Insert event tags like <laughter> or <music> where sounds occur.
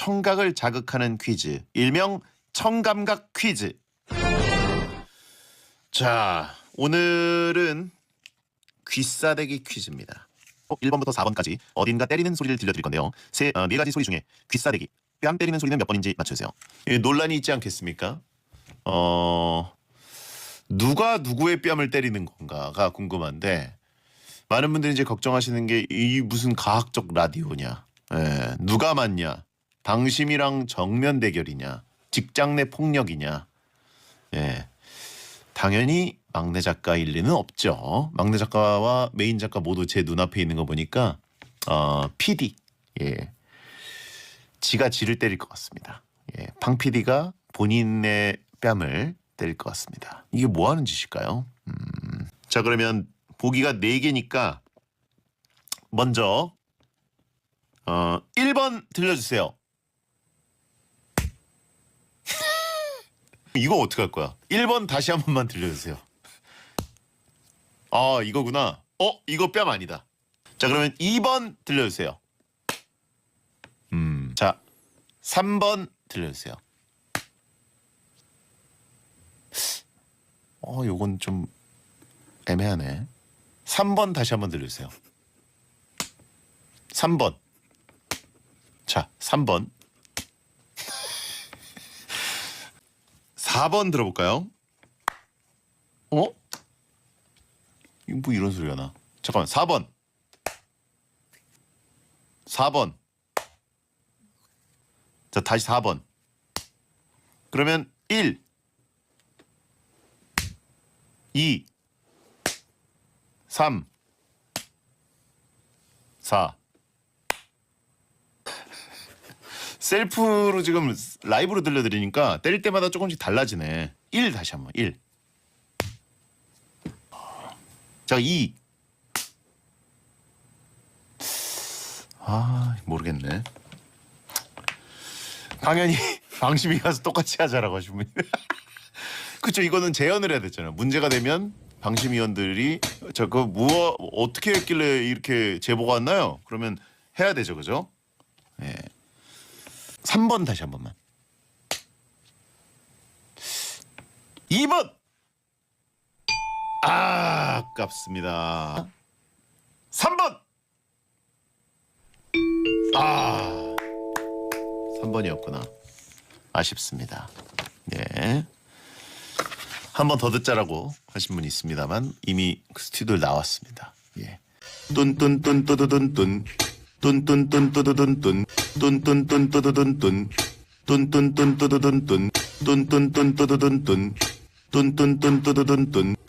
청각을 자극하는 퀴즈. 일명 청감각 퀴즈. 자, 오늘은 귀싸대기 퀴즈입니다. 1번부터 4번까지 어딘가 때리는 소리를 들려드릴 건데요. 세, 어, 네 가지 소리 중에 귀싸대기, 뺨 때리는 소리는 몇 번인지 맞춰주세요. 예, 논란이 있지 않겠습니까? 어, 누가 누구의 뺨을 때리는 건가가 궁금한데 많은 분들이 이제 걱정하시는 게 이 무슨 과학적 라디오냐, 예, 누가 맞냐, 방심이랑 정면 대결이냐, 직장 내 폭력이냐, 예, 당연히 막내 작가일 리는 없죠. 막내 작가와 메인 작가 모두 제 눈앞에 있는 거 보니까 어, PD, 예, 지가 지를 때릴 것 같습니다. 예, 팡 PD가 본인의 뺨을 때릴 것 같습니다. 이게 뭐 하는 짓일까요? 음, 자 그러면 보기가 네 개니까 먼저 어 1번 들려주세요. 이거 어떻게 할 거야? 1번 다시 한 번만 들려주세요. 아 이거구나. 어 이거 뺨 아니다. 자 그러면 2번 들려주세요. 음, 자 3번 들려주세요. 어 요건 좀 애매하네. 3번 다시 한 번 들려주세요. 3번. 자 3번. 4번 들어볼까요? 어? 이거 뭐 이런 소리가 나? 잠깐만 4번. 4번. 자 다시 4번. 그러면 1 2 3 4 셀프로 지금 라이브로 들려드리니까 때릴 때마다 조금씩 달라지네 1 다시 한번 1 자, 2. 아, 모르겠네. 당연히 <laughs> 방심이 가서 똑같이 하자라고 하신 분이. <laughs> 그쵸, 이거는 재연을 해야 됐잖아요. 문제가 되면 방심위원들이 저그 무어 어떻게 했길래 이렇게 제보가 왔나요? 그러면 해야 되죠, 그죠? 예. 3번 다시 한 번만. 2번. 아, 아깝습니다. 3번. 아. 3번이었구나. 아쉽습니다. 네. 한 번 더 듣자라고 하신 분이 있습니다만 이미 그 스튜디오에 나왔습니다. 예. 뚠뚠뚠 뚠뚠뚠 뚠뚠뚠 뚠뚠뚠 뚠뚠뚠 뚠뚠뚠 뚠뚠뚠 뚠뚠뚠 뚠뚠뚠 뚠뚠뚠 뚠뚠뚠 뚠뚠뚠